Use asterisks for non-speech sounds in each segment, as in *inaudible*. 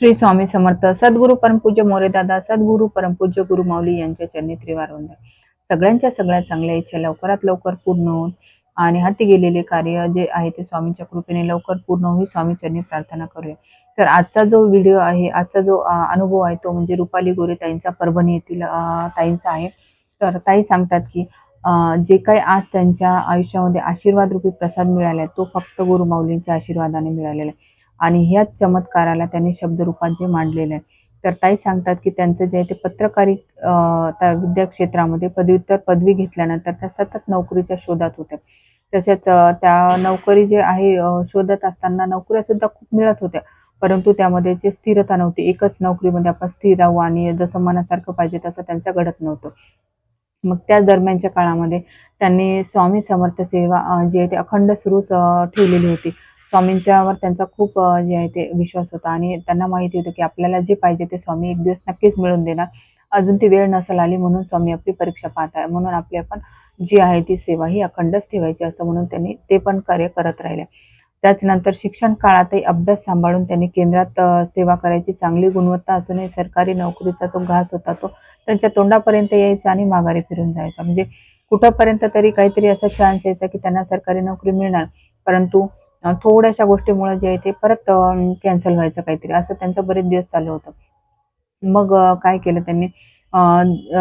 श्री स्वामी समर्थ सद्गुरु परमपूज्य मोरेदादा सद्गुरू परमपूज्य गुरु माऊली यांच्या चरणी त्रिवार वंदन सगळ्यांच्या सगळ्या चांगल्या इच्छा लवकरात लवकर पूर्ण होऊन आणि हाती गेलेले कार्य जे आहे ते स्वामींच्या कृपेने लवकर पूर्ण होई स्वामी चरणी प्रार्थना करूया. तर आजचा जो व्हिडिओ आहे आजचा जो अनुभव आहे तो म्हणजे रुपाली गोरे ताईंचा परभणी येथील ताईंचा आहे. तर ताई सांगतात की जे काही आज त्यांच्या आयुष्यामध्ये आशीर्वाद रूपी प्रसाद मिळाला आहे तो फक्त गुरुमाऊलींच्या आशीर्वादाने मिळालेला आहे. आणि ह्याच चमत्काराला त्यांनी शब्दरूपात जे मांडलेलं आहे तर ताई सांगतात की त्यांचं जे आहे ते पत्रकारी त्या विद्या क्षेत्रामध्ये पदव्युत्तर पदवी घेतल्यानंतर त्या सतत नोकरीच्या शोधात होत्या. तसेच त्या नोकरी जे आहे शोधत असताना नोकऱ्या सुद्धा खूप मिळत होत्या. परंतु त्यामध्ये जे स्थिरता नव्हती. एकच नोकरीमध्ये आपण स्थिर राहू आणि जसं मनासारखं पाहिजे तसं त्यांचं घडत नव्हतं. मग त्या दरम्यानच्या काळामध्ये त्यांनी स्वामी समर्थ सेवा जी आहे ती अखंड सुरूच ठेवलेली होती. स्वामींच्यावर त्यांचा खूप जे आहे ते विश्वास होता. आणि त्यांना माहिती होतं की आपल्याला जे पाहिजे ते स्वामी एक दिवस नक्कीच मिळून देणार. अजून ती वेळ नसेल आली म्हणून स्वामी आपली परीक्षा पाहत आहे. म्हणून आपली आपण जी आहे ती सेवा ही अखंडच ठेवायची असं म्हणून त्यांनी ते पण कार्य करत राहिले. त्याचनंतर शिक्षण काळातही अभ्यास सांभाळून त्यांनी केंद्रात सेवा करायची चांगली गुणवत्ता असूनही सरकारी नोकरीचा जो घास होता तो त्यांच्या तोंडापर्यंत यायचा आणि माघारी फिरून जायचा. म्हणजे कुठंपर्यंत तरी काहीतरी असा चान्स यायचा की त्यांना सरकारी नोकरी मिळणार. परंतु थोड्याशा गोष्टीमुळे जे आहे ते परत कॅन्सल व्हायचं काहीतरी. असं त्यांचं बरेच दिवस चालू होतं. मग काय केलं त्यांनी?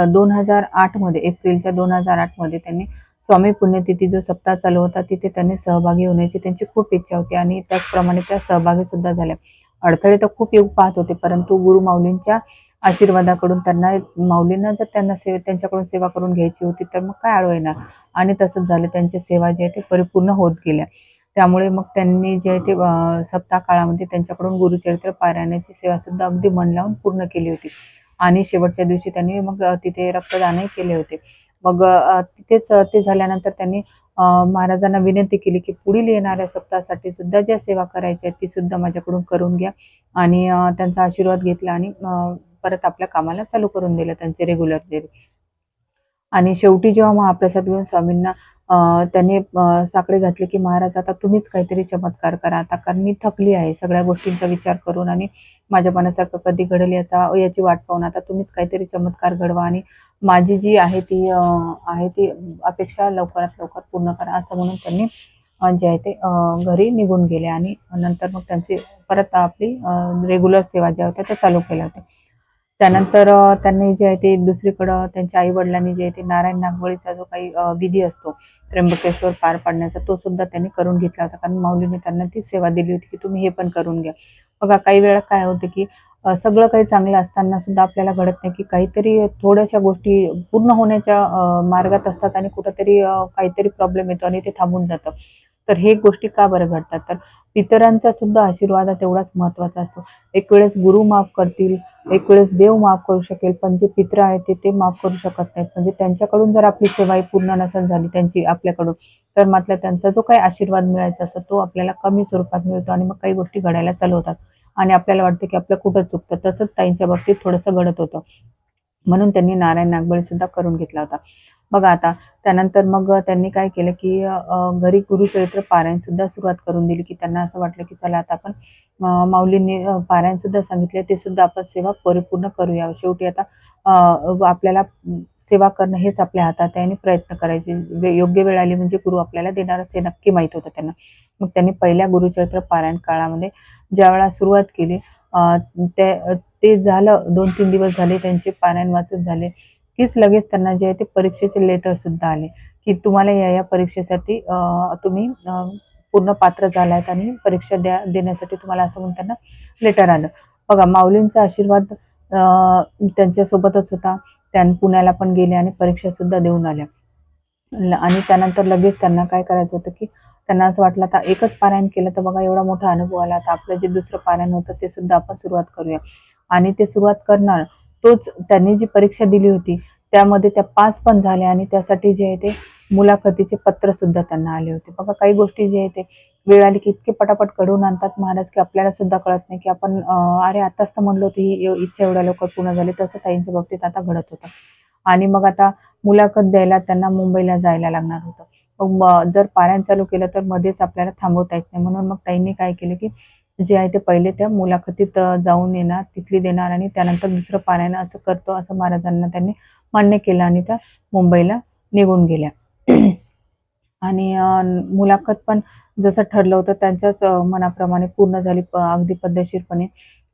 दोन हजार आठमध्ये एप्रिलच्या दोन हजार आठमध्ये त्यांनी स्वामी पुण्यतिथी जो सप्ताह चालू होता तिथे त्यांनी सहभागी होण्याची त्यांची खूप इच्छा होती आणि त्याचप्रमाणे त्या सहभागी सुद्धा झाल्या. अडथळे तर खूप येऊ पाहत होते परंतु गुरु माऊलींच्या आशीर्वादाकडून त्यांना माऊलींना जर त्यांना सेवे त्यांच्याकडून सेवा करून घ्यायची होती तर मग काय आळू येणार? आणि तसंच झालं. त्यांची सेवा जी आहे ते परिपूर्ण होत गेल्या. त्यामुळे मग त्यांनी जे आहे ते सप्ताह काळामध्ये त्यांच्याकडून गुरुचरित्र पारायणाची सेवा सुद्धा अगदी मन लावून पूर्ण केली होती. आणि शेवटच्या दिवशी त्यांनी मग तिथे रक्तदानही केले होते. मग तिथेच ते झाल्यानंतर त्यांनी महाराजांना विनंती केली की पुढील येणाऱ्या सप्ताहासाठी सुद्धा ज्या सेवा करायच्या आहेत ती सुद्धा माझ्याकडून करून घ्या. आणि त्यांचा आशीर्वाद घेतला आणि परत आपल्या कामाला चालू करून दिलं त्यांचे रेग्युलर जे आणि शेवटी जेव्हा महाप्रसाद घेऊन स्वामींना त्यांनी साकडे घातले की महाराज आता तुम्हीच काहीतरी चमत्कार करा. आता कारण मी थकली आहे सगळ्या गोष्टींचा विचार करून आणि माझ्या मनासारखं कधी घडेल याचा याची वाट पाहून आता तुम्हीच काहीतरी चमत्कार घडवा आणि माझी जी आहे ती आहे ती अपेक्षा लवकरात लवकर पूर्ण करा असं म्हणून त्यांनी जे आहे ते घरी निघून गेले आणि नंतर मग त्यांची परत आपली रेग्युलर सेवा ज्या होत्या त्या चालू केल्या होत्या. त्यानंतर त्यांनी जे आहे ते दुसरीकडं त्यांच्या आई वडिलांनी जे आहे ते नारायण नागवळीचा जो काही विधी असतो त्र्यंबकेश्वर पार पाडण्याचा तो सुद्धा त्यांनी करून घेतला होता. कारण माऊलीने त्यांना ती सेवा दिली होती की तुम्ही हे पण करून घ्या. बघा काही वेळा काय होतं की सगळं काही चांगलं असताना सुद्धा आपल्याला घडत नाही की काहीतरी थोड्याशा गोष्टी पूर्ण होण्याच्या मार्गात असतात आणि कुठंतरी काहीतरी प्रॉब्लेम येतो आणि ते थांबून जातं. तर हे गोष्टी का बरं घडतात? तर इतरांचा सुद्धा आशीर्वाद हा तेवढाच महत्त्वाचा असतो. एक वेळेस गुरु माफ करतील एक वेळेस देव माफ करू शकेल पण जे पित्र आहेत ते ते माफ करू शकत नाहीत. म्हणजे त्यांच्याकडून जर आपली सेवा ही पूर्ण नसन झाली त्यांची आपल्याकडून तर मात्र त्यांचा जो काही आशीर्वाद मिळायचा असतो तो आपल्याला कमी स्वरूपात मिळतो आणि मग काही गोष्टी घडायला चालू होतात. आणि आपल्याला वाटतं की आपलं कुठं चुकतं तसंच ताईंच्या बाबतीत थोडंसं घडत होतं. म्हणून त्यांनी नारायण नागबळी सुद्धा करून घेतला होता. बघा आता त्यानंतर मग त्यांनी काय केलं की घरी गुरुचरित्र पारायण सुद्धा सुरुवात करून दिली की त्यांना असं वाटलं की चला आता आपण माऊलींनी पारायण सुद्धा सांगितले ते सुद्धा आपण सेवा परिपूर्ण करूया. शेवटी आता आपल्याला सेवा करणं हेच आपल्या हातात आहे आणि प्रयत्न करायचे. वे- योग्य वेळ आली म्हणजे गुरु आपल्याला देणार हे नक्की माहीत होतं त्यांना. मग त्यांनी पहिल्या गुरुचरित्र पारायण काळामध्ये ज्या वेळा सुरुवात केली ते ते झालं दोन तीन दिवस झाले त्यांचे पारायण वाचून झाले. हीच लगेच त्यांना जे आहे ते परीक्षेचे लेटर सुद्धा आले. की तुम्हाला या या परीक्षेसाठी तुम्ही पूर्ण पात्र झालायत आणि परीक्षा द्या देण्यासाठी तुम्हाला असं म्हणून त्यांना लेटर आलं. बघा माऊलींचा आशीर्वाद त्यांच्यासोबतच होता. त्या पुण्याला पण गेले आणि परीक्षा सुद्धा देऊन आल्या. आणि त्यानंतर लगेच त्यांना काय करायचं होतं की त्यांना असं वाटलं आता एकच पारायण केलं तर बघा एवढा मोठा अनुभव आला. आता आपलं जे दुसरं पारायण होतं ते सुद्धा आपण सुरुवात करूया. आणि ते सुरुवात करणार तोच त्यांनी जी परीक्षा दिली होती त्यामध्ये त्या पास पण झाल्या आणि त्यासाठी जे आहे ते मुलाखतीचे पत्र सुद्धा त्यांना आले होते. बघा काही गोष्टी जे आहे ते वेळ आली की इतके पटापट घडवून आणतात महाराज की आपल्याला सुद्धा कळत नाही की आपण अरे आताच तर म्हणलो होती ही इच्छा एवढ्या लवकर पूर्ण झाली तसं ताईंच्या बाबतीत आता घडत होतं. आणि मग आता मुलाखत द्यायला त्यांना मुंबईला जायला लागणार होतं. मग जर पारायण चालू केलं तर मध्येच आपल्याला थांबवता येत नाही. म्हणून मग ताईंनी काय केलं की जे आहे ते पहिले त्या मुलाखतीत जाऊन येणार तिथली देणार आणि त्यानंतर दुसरं पाण्यानं असं करतो असं महाराजांना त्यांनी मान्य केलं आणि त्या मुंबईला निघून गेल्या *clears throat* आणि मुलाखत पण जसं ठरलं होतं त्यांच्याच मनाप्रमाणे पूर्ण झाली प अगदी पद्धतशीरपणे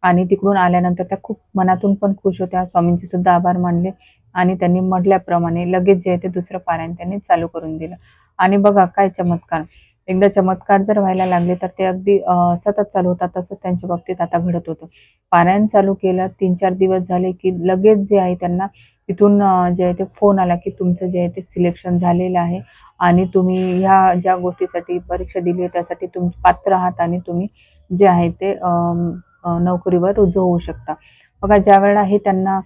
आणि तिकडून आल्यानंतर त्या खूप मनातून पण खुश होत्या. स्वामींचे सुद्धा आभार मानले आणि त्यांनी म्हटल्याप्रमाणे लगेच जे आहे ते दुसरं पारायण त्यांनी चालू करून दिलं. आणि बघा काय चमत्कार! एकदा चमत्कार जर व्हायला लागले तर ते अगदी सतत चालू होतात. तसं त्यांच्या बाबतीत आता घडत होतं. पारायण चालू केलं 3-4 दिवस झाले की लगेच जे आहे त्यांना तिथून जे आहे ते फोन आला की तुमचं जे आहे ते सिलेक्शन झालेलं आहे आणि तुम्ही ह्या ज्या गोष्टीसाठी परीक्षा दिली आहे त्यासाठी तुम्ही पात्र आहात आणि तुम्ही जे आहे ते नोकरीवर रुजू होऊ शकता. बघा ज्यावेळेला हे त्यांना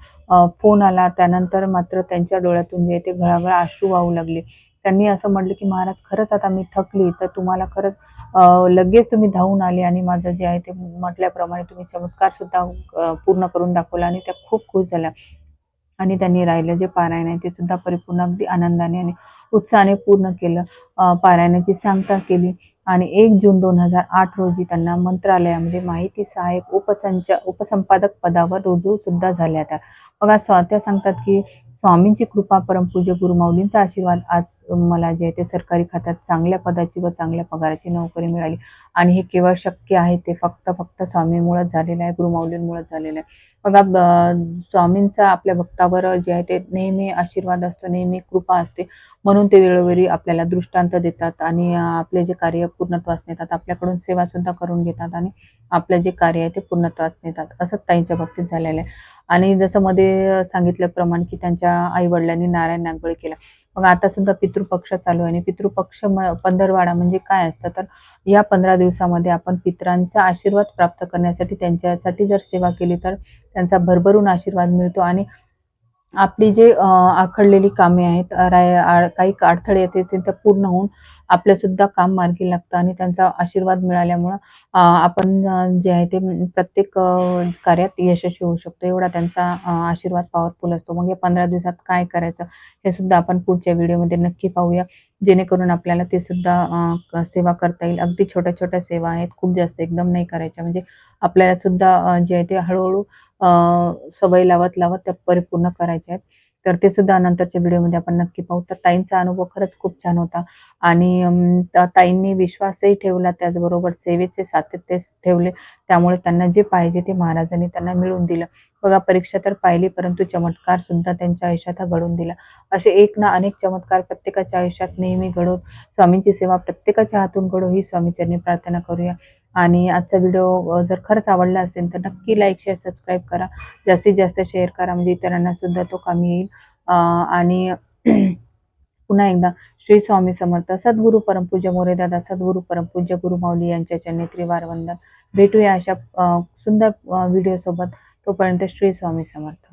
फोन आला त्यानंतर मात्र त्यांच्या डोळ्यातून जे आहे ते घळाघळा अश्रू वाहू लागले. त्यांनी असं म्हटलं की "महाराज खरंच आता मी थकली तर तुम्हाला खरंच लगेच तुम्ही धावून आले आणि माझं जे आहे ते म्हटल्याप्रमाणे तुम्ही चमत्कार सुद्धा पूर्ण करून दाखवला" आणि त्या खूप खुश झाल्या. आणि त्यांनी राहिलं जे पारायण आहे ते सुद्धा परिपूर्ण अगदी आनंदाने आणि उत्साहाने पूर्ण केलं. पारायणाची सांगता केली आणि एक जून 2008 रोजी त्यांना मंत्रालयामध्ये माहिती सहाय्यक उपसंच उपसंपादक पदावर रुजू सुद्धा झाल्या त्या. बघा स्वा सांगतात की स्वामींची कृपा, परमपूज्य गुरुमाऊलींचा आशीर्वाद आज मला जे आहे ते सरकारी खात्यात चांगल्या पदाची व चांगल्या पगाराची नोकरी मिळाली आणि हे केवळ शक्य आहे ते फक्त फक्त स्वामींमुळेच झालेलं आहे, गुरुमाऊलींमुळेच झालेलं आहे. बघा ब स्वामींचा आपल्या भक्तावर जे आहे ते नेहमी आशीर्वाद असतो, नेहमी कृपा असते. म्हणून ते वेळोवेळी आपल्याला दृष्टांत देतात आणि आपले जे कार्य पूर्णत्वास नेतात. आपल्याकडून सेवा सुद्धा करून घेतात आणि आपलं जे कार्य आहे ते पूर्णत्वास नेतात. असं ताईंच्या बाबतीत झालेलं आहे. आणि जसं मध्ये सांगितल्याप्रमाणे की त्यांच्या आई-वडिलांनी नारायण नागबळी केला. मग आता सुद्धा पितृपक्ष चालू आहे आणि पितृपक्ष म पंधरवाडा म्हणजे काय असतं तर या 15 दिवसामध्ये आपण पितरांचा आशीर्वाद प्राप्त करण्यासाठी त्यांच्यासाठी जर सेवा केली तर त्यांचा भरभरून आशीर्वाद मिळतो आणि आपली जे आखडलेली कामे आहेत, राय काही अडथळे येते ते पूर्ण होऊन आपलं सुद्धा काम मार्गी लागतं आणि त्यांचा आशीर्वाद मिळाल्यामुळं आपण जे आहे ते प्रत्येक कार्यात यशस्वी होऊ शकतो. एवढा त्यांचा आशीर्वाद पॉवरफुल असतो. मग या 15 दिवसात काय करायचं हे सुद्धा आपण पुढच्या व्हिडिओमध्ये नक्की पाहूया. जेणेकरून आपल्याला ते सुद्धा सेवा करता येईल. अगदी छोट्या-छोट्या सेवा आहेत. खूप जास्त एकदम नाही करायच्या. म्हणजे आपल्याला सुद्धा जे आहे ते हळूहळू सवय लावत-लावत त्या परिपूर्ण करायच्या आहेत. तर ते सुद्धा नंतरच्या व्हिडिओमध्ये आपण नक्की पाहू. तर ताईंचा अनुभव खरंच खूप छान होता आणि ताईंनी विश्वासही ठेवला, त्याचबरोबर सेवेचे सातत्य ठेवले. त्यामुळे त्यांना जे पाहिजे ते महाराजांनी त्यांना मिळवून दिलं. बघा परीक्षा तर पाहिली, परंतु चमत्कार सुद्धा त्यांच्या आयुष्यात हा घडवून दिला. असे एक ना अनेक चमत्कार प्रत्येकाच्या आयुष्यात नेहमी घडो. स्वामींची सेवा प्रत्येकाच्या हातून घडो ही स्वामीचरणी प्रार्थना करूया. आणि आजचा व्हिडिओ जर खरंच आवडला असेल तर नक्की लाईक, शेअर, सबस्क्राईब करा. जास्तीत जास्त शेअर करा म्हणजे इतरांना सुद्धा तो कमी येईल. आणि *clears throat* पुन्हा एकदा श्री स्वामी समर्थ. सद्गुरू परमपूज्य मोरेदादा, सद्गुरू परमपूज्य गुरुमाऊली यांच्या चरणी वारवंदन वंदन. भेटूया अशा सुंदर व्हिडिओसोबत. तोपर्यंत श्री स्वामी समर्थ.